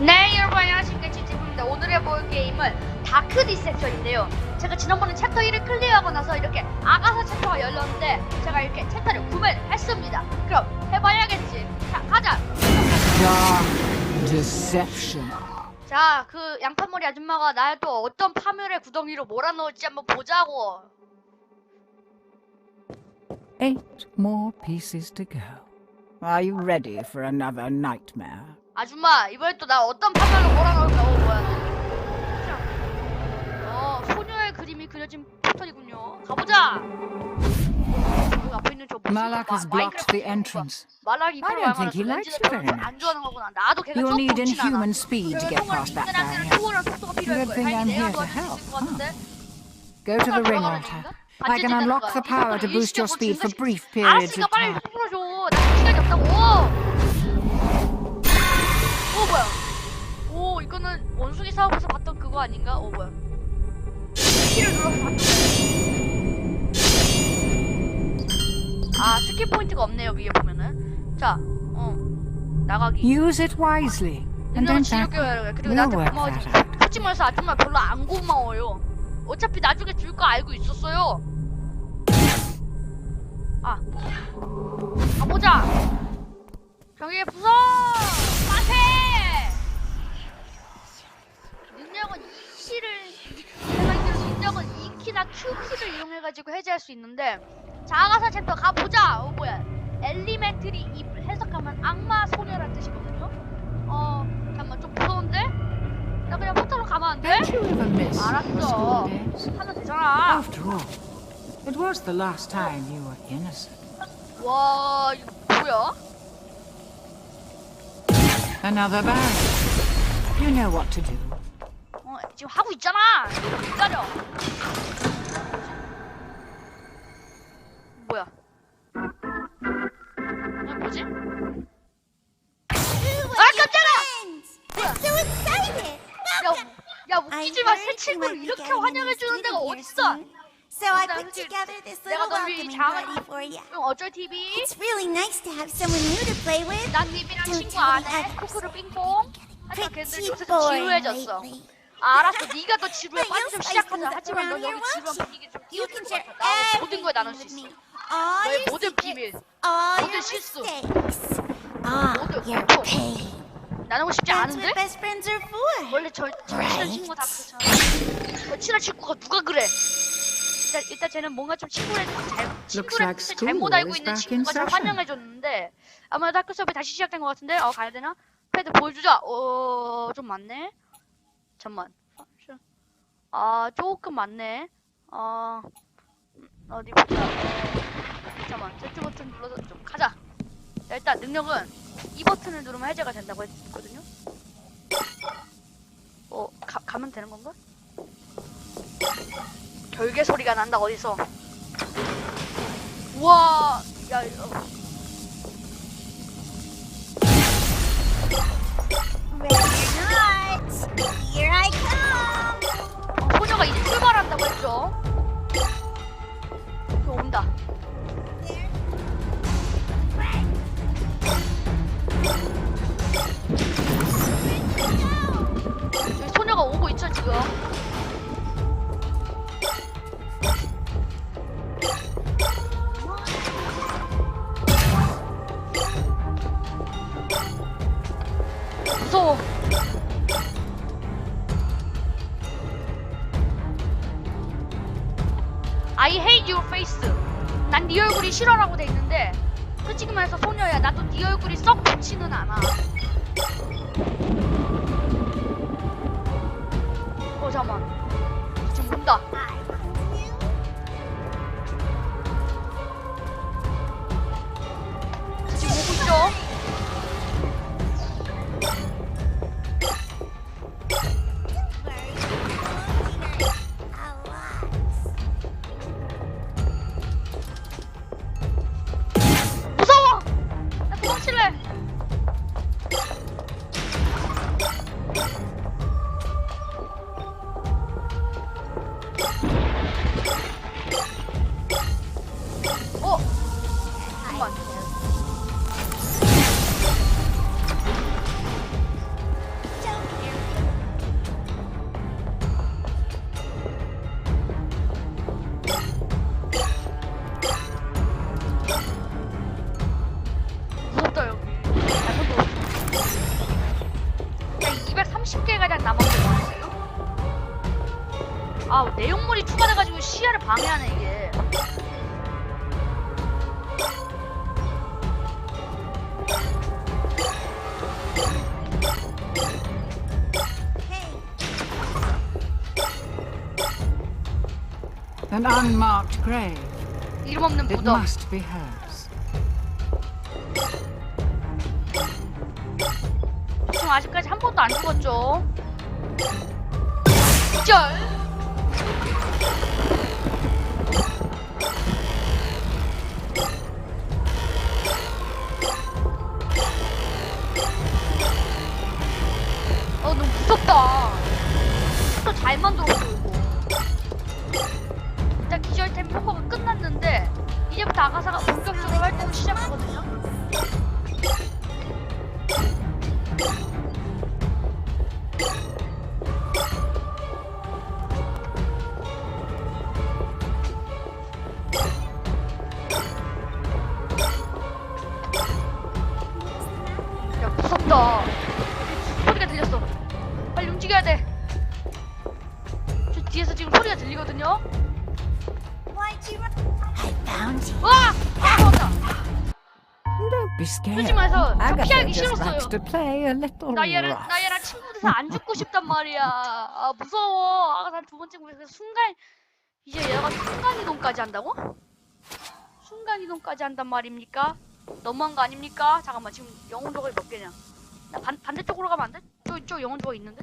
네 여러분 안녕하십니까. 지지부입니다. 오늘 해볼 게임은 다크 디셉션인데요. 제가 지난번에 챕터 1을 클리어하고 나서 이렇게 아가사 챕터가 열렸는데 제가 이렇게 챕터를 구매를 했습니다. 그럼 해봐야겠지. 자 가자. 자 그 양파머리 아줌마가 날또 어떤 파멸의 구덩이로 몰아넣을지 한번 보자고. Eight more pieces to go. Are you ready for another nightmare? 아줌마 이번엔 또 나 어떤 파멸로 몰아넣을까 어 뭐야 자, 어 소녀의 그림이 그려진 포털이군요 가보자 여기 앞에 있는 저 무슨 Malak has blocked the entrance. 말라기 I don't think he likes you very 안 좋아하는 거구나. 나도 걔가 You'll 좀 need 좋진 않아. inhuman speed to get past that barrier. 초월한 속도가 필요할 Good 거야. thing I'm 다행히 내가 here to 도와줄 수 help, 있을 것 같은데. Go to the ring altar. I can unlock the power to boost your speed for brief periods 알았으니까 of 빨리 time. 원숭이 사업에서 봤던 그거 아닌가? 오 뭐야? 키를 눌러서 봤던 아 스킬 포인트가 없네요 위에 보면은. 자, 어 나가기. Use it wisely don't back. 지울게요. 그리고 나한테 고마워지. 말해서 아줌마 별로 안 고마워요. 어차피 나중에 줄 거 알고 있었어요. 아, 가보자. 저기 부서. 가지고 해제할 수 있는데 자가사 챕터 가보자. 어 뭐야? 엘리멘트리 입 해석하면 악마 소녀란 뜻이거든요. 어 잠깐만 좀 무서운데? 나 그냥 포터로 가면 안 돼? Don't you ever miss your 알았어. school days? 하면 되잖아. After all, it was the last time you were innocent. 와 이거 뭐야? Another barrier. You know what to do. 어 지금 하고 있잖아. 기다려. 뭐지? 아 깜짝아! I'm so excited! 야, 야 웃기지 마. 새 친구를 이렇게 환영해 주는 데가 어딨어? So I 나 put together this little welcoming party for you. 형 어쩔 TV? It's really nice to have someone new to play with. 난 님이랑 Don't 친구 tell 안 해. 코코로 빙봉. 하지만 걔들 요새 지루해졌어. lately. 아, 알았어. 네가 더 지루해. But 빨리 you'll 좀 시작하자. 하지만 넌 around 여기 지루한? 분위기 좀 띄워줄 can 것 share 같아. 나 모든 걸 나눌 수 everything 있어. 너의 your 모든 비밀. 모든 your 실수. Ah, 모든 your pain. 나누고 싶지 That's 않은데? what best friends are for. 원래 저, 저 친한. 친구가 다 그렇잖아. 저 친한 친구가 누가 그래? 일단, 일단 쟤는 뭔가 좀 친구를 잘, 친구를 like 뜻을 school 잘못 알고 is 있는 back in 친구가 잘 session. 환영해줬는데 아무래도 학교 수업이 다시 시작된 것 같은데 어 가야 되나? 패드 보여주자. 어, 좀 많네. 잠만. 아, 조금 많네. 어, 음, 어디 보자. 어, 잠만. 제트 버튼 눌러서 좀 가자. 자, 일단 능력은 이 버튼을 누르면 해제가 된다고 했거든요. 어, 가, 가면 되는 건가? 결계 소리가 난다 어디서? 우와, 야, 어, Ready or not, here I come. 어, 소녀가 이제 출발한다고 했죠. 있죠 지금. 무서워. I hate your face. 난 네 얼굴이 싫어라고 돼 있는데 솔직히 말해서 소녀야 나도 네 얼굴이 썩 좋지는 않아. 어 잠만. An unmarked grave. 이름 없는 It 무덤. must be hers. 지금 아직까지 한 번도 안 죽었죠. 절. 어 너무 무섭다. 또 잘 만들었어 아가사가 본격적으로 활동을 시작하거든요. Be scared. 말해서 저 피하기 just 싫었어요 likes to play a little 나 얘랑 rough. 나 얘랑 친구 돼서 안 죽고 싶단 말이야 아 무서워 아까 난두 번째 공에서 순간 이제 얘가 순간 이동까지 한다고? 순간 이동까지 한단 말입니까? 너무한 거 아닙니까? 잠깐만 지금 영혼 조각이 몇 개냐? 나 반, 반대쪽으로 가면 안 돼? 저, 저 영혼 조각 있는데?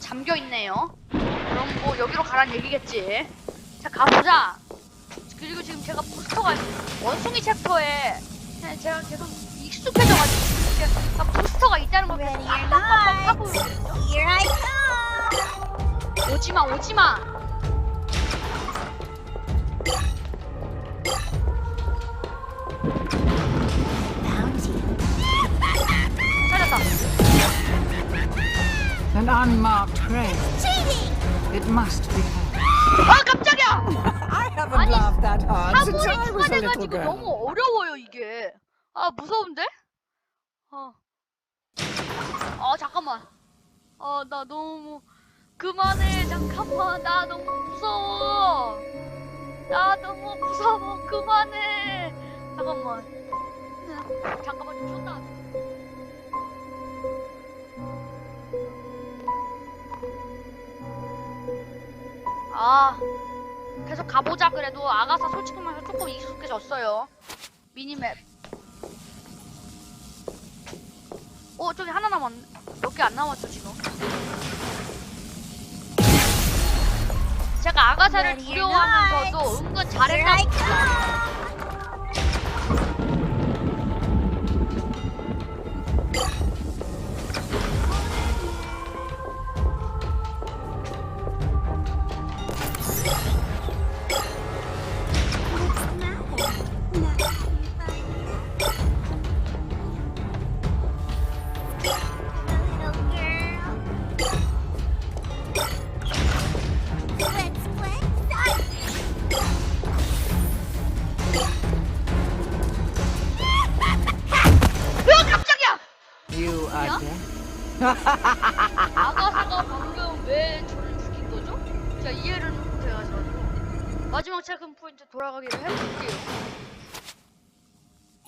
잠겨 있네요. 그럼 뭐 여기로 가란 얘기겠지. 자 가보자. 그리고 지금 제가 부스터가 원숭이 챕터에 그냥 제가 계속 익숙해져가지고 제가 부스터가 있다는 걸 계속 깜빡깜빡 하고 있거든요. here I come. 오지마 오지마. 찾았다 An unmarked grave. Cheating! It must be hers. 아 깜짝이야! I haven't 아니, laughed that hard since 사물이 I was a little 추가돼가지고 girl. 너무 어려워요 이게. 아 무서운데? 어. 아 잠깐만. 아 나 너무 그만해. 잠깐만. 나 너무 무서워. 나 너무 무서워. 그만해. 잠깐만. 네, 잠깐만. 좀 쉬었다 아 계속 가보자 그래도 아가사 솔직히 말해서 조금 익숙해졌어요. 미니맵. 어 저기 하나 남았네 몇개 안 남았죠 지금? 제가 아가사를 두려워하면서도 은근 come.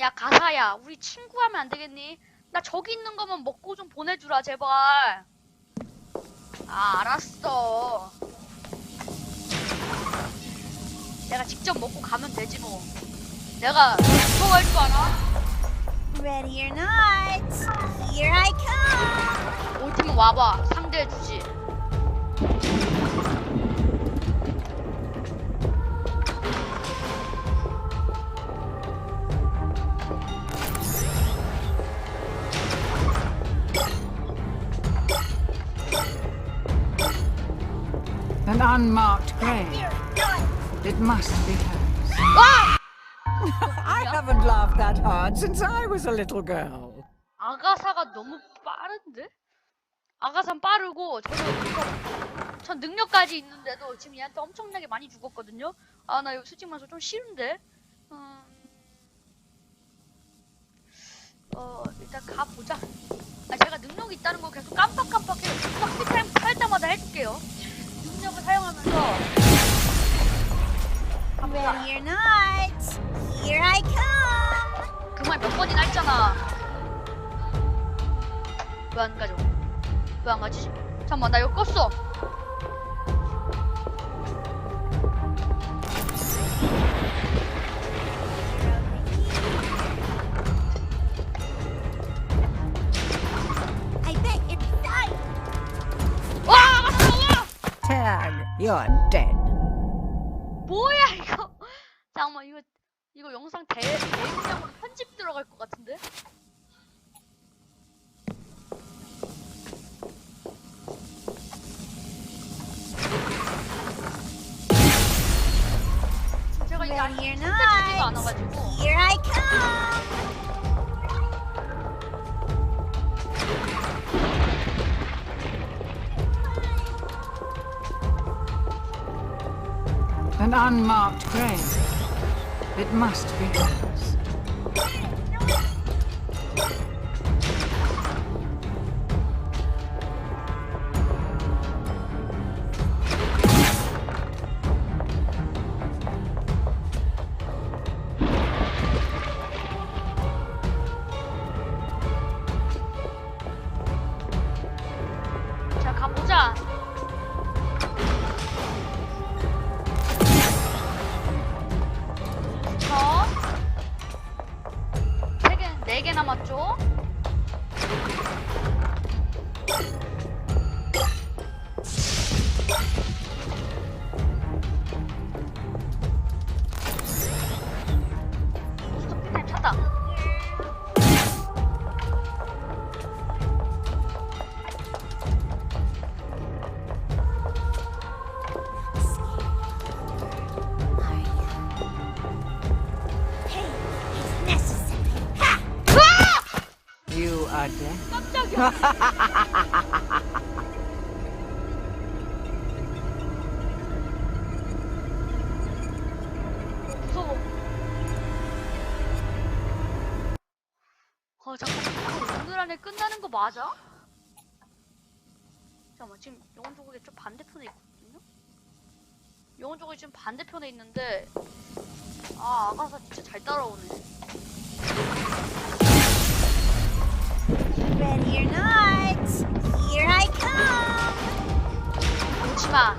야 가사야, 우리 친구 하면 안 되겠니? 나 저기 있는 거만 먹고 좀 보내주라 제발. 아 알았어. 내가 직접 먹고 가면 되지 뭐. 내가 무서워할 줄 알아? Ready or not, here I come. 올 테면 와봐 상대해주지. An unmarked grave. It must be hers. 와! I haven't laughed that hard since I was a little girl. 아가사가 너무 빠른데? 아가산 빠르고 저는 그거- 전 능력까지 있는데도 지금 얘한테 엄청나게 많이 죽었거든요. 아 나 이거 솔직히 말해서 좀 싫은데. 음... 어 일단 가보자. 아, 제가 능력이 있다는 거 계속 깜빡깜빡해요. 딱 피타임 할 때마다 해줄게요. 사용하면서. 갑니다. Ready or not, here I come. 그말 몇 번이나 했잖아. 왜 안 가죠? 왜안 가지? 잠깐만, 나 이거 껐어. You're dead. 뭐야, 이거. 잠깐만, 이거, 이거 영상 대, 대용량으로 편집 들어갈 것 같은데? 제가 이게 아직 편집되지도 not, 않아가지고. here I come. An unmarked grave. It must be 무서워. 어, 잠깐만. 오늘 안에 끝나는 거 맞아? 잠깐만, 지금 영혼 조각이 좀 반대편에 있거든요? 영혼 조각이 지금 반대편에 있는데, 아, 아가사 진짜 잘 따라오네. Ready or not, here I come. 오지 마.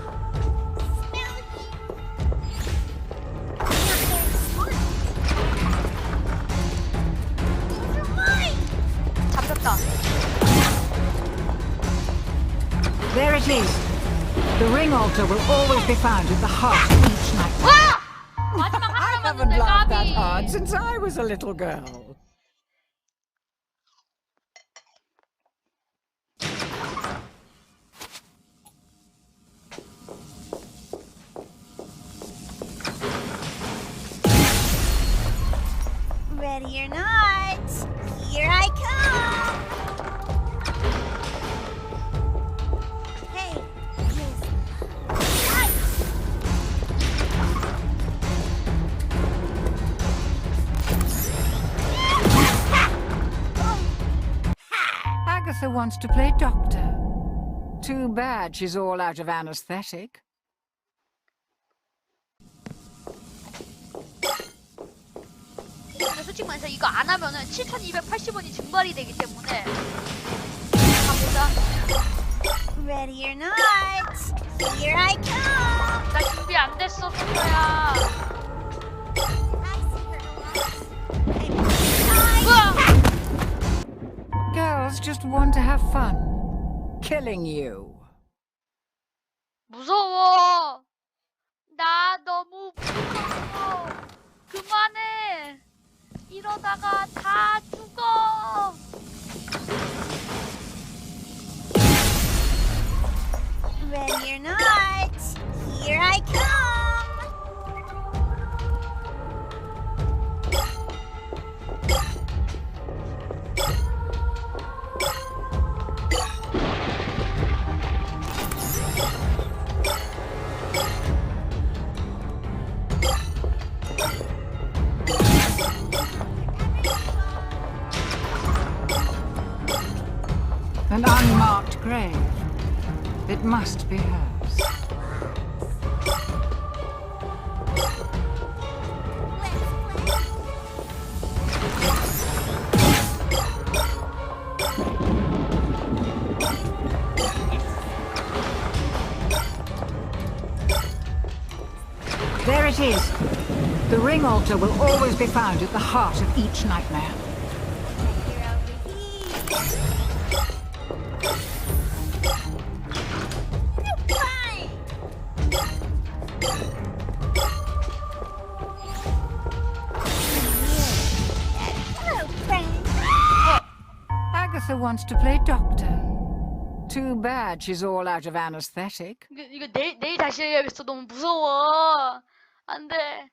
잡혔다. There it is. The ring altar will always be found at the heart of each night. 와! 마지막 I 하나 haven't 남았는데 laughed that 까비. hard since I was a little girl. Ready or not, here I come. Hey. Agatha wants to play doctor. Too bad she's all out of anesthetic. 말해서 이거 안 하면은 7,280원이 증발이 되기 때문에 가보자. Ready or not, here I come. 나 준비 안 됐어. 우와! Girls just want to have fun. Killing you. 무서워. 나 너무 무서워. 그만해. 이러다가 다 죽어. Ready or not, ring altar will always be found at the heart of each nightmare. Fine. Hello, friend. Agatha wants to play doctor. Too bad she's all out of anesthetic. 이거, 이거 내일, 내일 다시 해야겠어. 너무 무서워. 안 돼.